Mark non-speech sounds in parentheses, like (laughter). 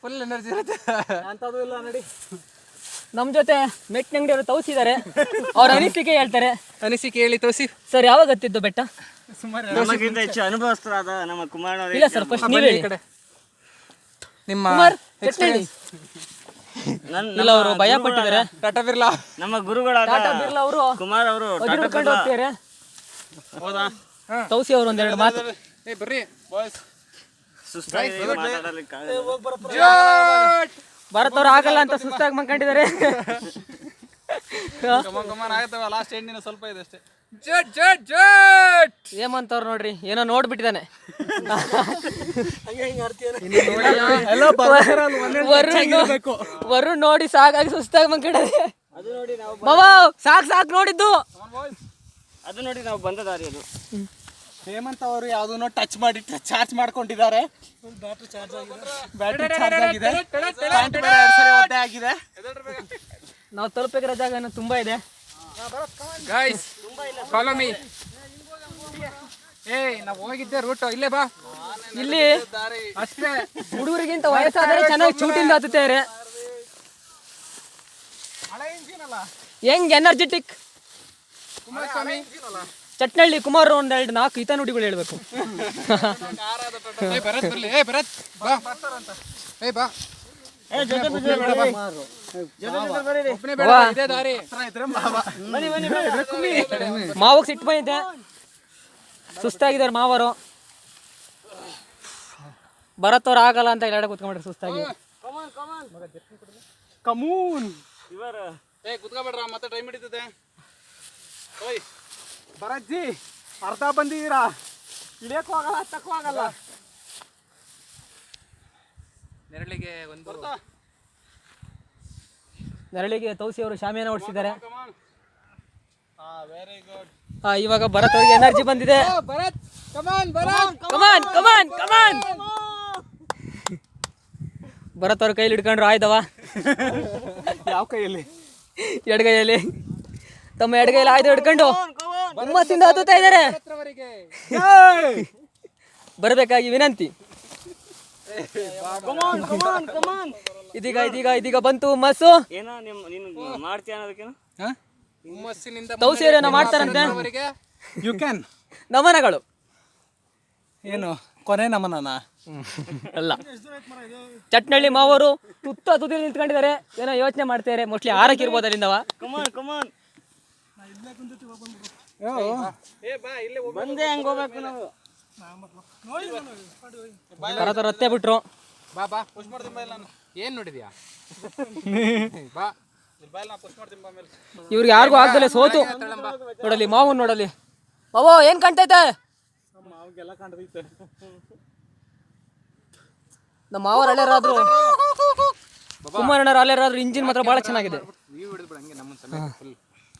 Full energy ಇರುತ್ತೆ. ಅಂತದೂ ಇಲ್ಲ ನೋಡಿ. ನಮ್ಮ ಜೊತೆ ಮೆಟ್ನಂಗಡಿ ಅವರು ತೋರಿಸಿದ್ದಾರೆ ಅವ್ರ ಅನಿಸಿಕೆ ಹೇಳ್ತಾರೆ. ಅನಿಸಿಕೆ ಹೇಳಿ ತೋರಿಸಿ. ಸರ್ ಯಾವಾಗ ಹತ್ತಿದ್ದು ಬೆಟ್ಟ? ನಮಗಿಂತ ಹೆಚ್ಚು ಅನುಭವಸ್ಥರಾದ ನಮ್ಮ ಕುಮಾರ ಇಲ್ಲ ಸರ್ ಫಸ್ಟ್ ನೀವು ಹೇಳಿ. ಕಡೆ? ನಿಮ್ಮ ಕುಮಾರ್ ಇಲ್ಲ ಅವರು ಭಯ ಪಟ್ಟಿದ್ದಾರೆ. ಟಾಟಾ ಬಿರ್ಲಾ. ನಮ್ಮ ಗುರುಗಳಾದ ಟಾಟಾ ಬಿರ್ಲಾ ಅವರು ಕುಮಾರ್ ಅವರು ಟಾಟಾ ಬಿರ್ಲಾ. ಹೋಗ್ತಿದ್ದಾರೆ ಹೌದಾ? ತೌಸಿ ಅವರು ಒಂದೆರಡು ಮಾತು. ಏ ಬರ್ರಿ ಬಾಯ್ಸ್ ಭಾರತ್ ಅವ್ರು ಆಗಲ್ಲ. ಅಂತ ಸುಸ್ತಾಗಿ ಮಂಕೊಂಡಿದ್ದಾರೆ ಕಮಾನ್ (laughs) ಕಮಾನ್ ಆಗತ್ತವ ಲಾಸ್ಟ್ ಎಂಡಿನ ಸ್ವಲ್ಪ ಇದೆ ಅಷ್ಟೇ. ಜಟ್ ಜಟ್ ಜಟ್ ಹೇಮಂತ್ ಅವ್ರು ನೋಡ್ರಿ ಏನೋ ನೋಡ್ಬಿಟ್ಟಿದ್ದಾನೆ. ವರುಣ್ ವರುಣ್ ನೋಡಿ ಸಾಕಾಗಿ ಸುಸ್ತಾಗಿ ಮನ್ಕೊಂಡಿದೆ ಅದು ನೋಡಿ ನಾವು ಮಾವ ಸಾಕ್ ಸಾಕ್ ನೋಡಿದ್ದು. ಅದು ನೋಡಿ ನಾವು ಬಂದ ದಾರಿ ಅದು. ಹೇಮಂತ್ ಅವರು ಯಾವುದನ್ನೋ ಟಚ್ ಮಾಡಿ ಚಾರ್ಜ್ ಮಾಡ್ಕೊಂಡಿದ್ದಾರೆ. ಬ್ಯಾಟ್ರಿ ಚಾರ್ಜ್ ಆಗಿದೆ. ಪ್ಯಾಂಟ್ ಬೇರೆ ಎರಡ್ ಸರಿ ಒದ್ದೆ ಆಗಿದೆ. ನಾವು ತಲುಪಬೇಕಿರೋ ಜಾಗ ಇನ್ನೂ ತುಂಬಾ ಇದೆ. ಗೈಸ್ ಫಾಲೋ ಮೀ ಏಯ್ ನಾವು ಹೋಗಿದ್ದೆ ರೂಟ್ ಇಲ್ಲೇ ಬಾ. ಇಲ್ಲಿ ಅಷ್ಟೇ. ಹುಡುಗರಿಗಿಂತ ವಯಸ್ಸಾದ್ರೆ ಚೆನ್ನಾಗಿ ಚೂಟಿಂದ ಹತ್ತುತ್ತಾರೆ ಹೆಂಗ್ ಎನರ್ಜೆಟಿಕ್ ಕುಮಾರಸ್ವಾಮಿ. ಚಟ್ನಳ್ಳಿ ಕುಮಾರ್ ಒಂದೆರಡು ನಾಲ್ಕು ಈತ ನುಡಿಗಳು ಹೇಳ್ಬೇಕು. ಮಾವಾಗ ಭರತ್ ಬೈ ಏ ಭರತ್ ಬಾ. ಏ ಬಾ. ಏ ಜೊತೆ ಬಿದ್ದು ಬೇಡ ಬಾ. ಜೊತೆ ಬಿದ್ದು ಬರೀರಿ. ಒಬ್ಬನೇ ಬೇಡ ಇದೇ ದಾರಿ. ಬನ್ನಿ ಬನ್ನಿ ಬನ್ನಿ. ಸಿಟ್ಟು ಬಂದಿದೆ ಸುಸ್ತಾಗಿದ್ದಾರೆ ಮಾವರು. ಭರತ್ ಅವ್ರು ಆಗಲ್ಲ ಅಂತ ಎಲ್ಲ ಕೂತ್ಕೊಂಡ್ರೆ ಸುಸ್ತಾಗಿ. ಕಮೂನ್. ಇವರ. ಏ ಕುತ್ಕೋಬೇಡ್ರ ಮತ್ತೆ ಟೈಮ್ ಹಿಡಿತದೆ. ಓಯ್ ಭರತ್ಜಿ ಅರ್ಧ ಬಂದಿದ್ದೀರಾ? ಇಳಿಯಕ್ಕೂ ಆಗಲ್ಲ ಹತ್ತಕ್ಕೂ ಆಗಲ್ಲ. ನೆರಳಿಗೆ ಒಂದು ನೆರಳಿಗೆ ತೌಸಿ ಅವರು ಶಾಮಿಯಾನ ಓಡಿಸಿದ್ದಾರೆ ವೆರಿ ಗುಡ್ ಆ, ಇವಾಗ ಭರತ್ ಅವರಿಗೆ ಎನರ್ಜಿ ಬಂದಿದೆ. Bharat come on Bharat come on come on come on Bharat ಅವ್ರ ಕೈಲಿ ಹಿಡ್ಕೊಂಡ್ರು ಆಯ್ದವ (laughs) ಯಾವ ಕೈಯಲ್ಲಿ? ಎಡಗೈಯಲ್ಲಿ. ತಮ್ಮ ಎಡಗೈಯಲ್ಲಿ ಆಯ್ದು ಹಿಡ್ಕೊಂಡು. ಹುಮ್ಮಸ್ಸಿಂದ ಹತ್ತುತ್ತಾ ಇದ್ದಾರೆ. ಅವರಿಗೆ (laughs) ಬರಬೇಕಾಗಿ ವಿನಂತಿ. ಕಮಾನ್ ಕಮಾನ್ ಕಮಾನ್ ಇದೀಗ ಇದೀಗ ಇದೀಗ ಬಂತು ಹುಮ್ಮಸ್ಸು. ಏನೋ ನಿಮ್ ನೀನು ಮಾಡ್ತೀಯ ಅನ್ನೋದಕ್ಕೇನು? ಹುಮ್ಮಸ್ಸಿನಿಂದ ತೌಸಿಯರೇನೋ ಮಾಡ್ತಾರಂತೆ? ಯು ಕ್ಯಾನ್ ನಮನಗಳು. ಏನು ಕೊನೆ ನಮನನ? ಅಲ್ಲ. ಚಟ್ನಳ್ಳಿ ಮಾವರು ತುತ್ತ ತುದಿಲಿ ನಿಂತ್ಕೊಂಡಿದ್ದಾರೆ. ಏನೋ ಯೋಚನೆ ಮಾಡ್ತಾರೆ ಮೋಸ್ಟ್ಲಿ ಆರಕ್ಕಿರ್ಬೋದು ಅಲ್ಲಿಂದವ. ಕಮಾನ್ ಕಮಾನ್ ಬಂದೆ ಹೆಂಗ್ ಹೋಗ್ಬೇಕು ನಾವು? ಬಿಟ್ರು. ಬಾ ಬಾ ಪುಷ್ ಮಾಡ್ತೀನಿ ಬಾ ಇಲ್ಲ ನಾನು. ಏನ್ ನೋಡಿದ್ಯಾ? ಬಾ. ಇಲ್ಲಿ ಬಾ ಇಲ್ಲ ಪುಷ್ ಮಾಡ್ತೀನಿ ಬಾ ಮೇಲೆ ಇವ್ರಿಗೆ ಯಾರಿಗೂ ಆಗ್ದಲೆ ಸೋತು. ನೋಡಲಿ ಮಾವು ನೋಡಲಿ ಮಾವೋ ಏನ್ ಕಾಣ್ತೈತೆ? ಮಾವಿಗೆಲ್ಲ ಕಾಣ್ತೈತೆ. ನಮ್ಮ ಮಾವರ ಹಳ್ಳಿಯರಾದ್ರು ಕುಮಾರಣ್ಣರ ಹಳ್ಳಿಯರಾದ್ರು ಇಂಜಿನ್ ಮಾತ್ರ ಬಹಳ ಚೆನ್ನಾಗಿದೆ. ನೀವು ಹಿಡಿದ್ಬಿಡ ಹಂಗೆ ನಮ್ಮ ಸಮೇತ ಫುಲ್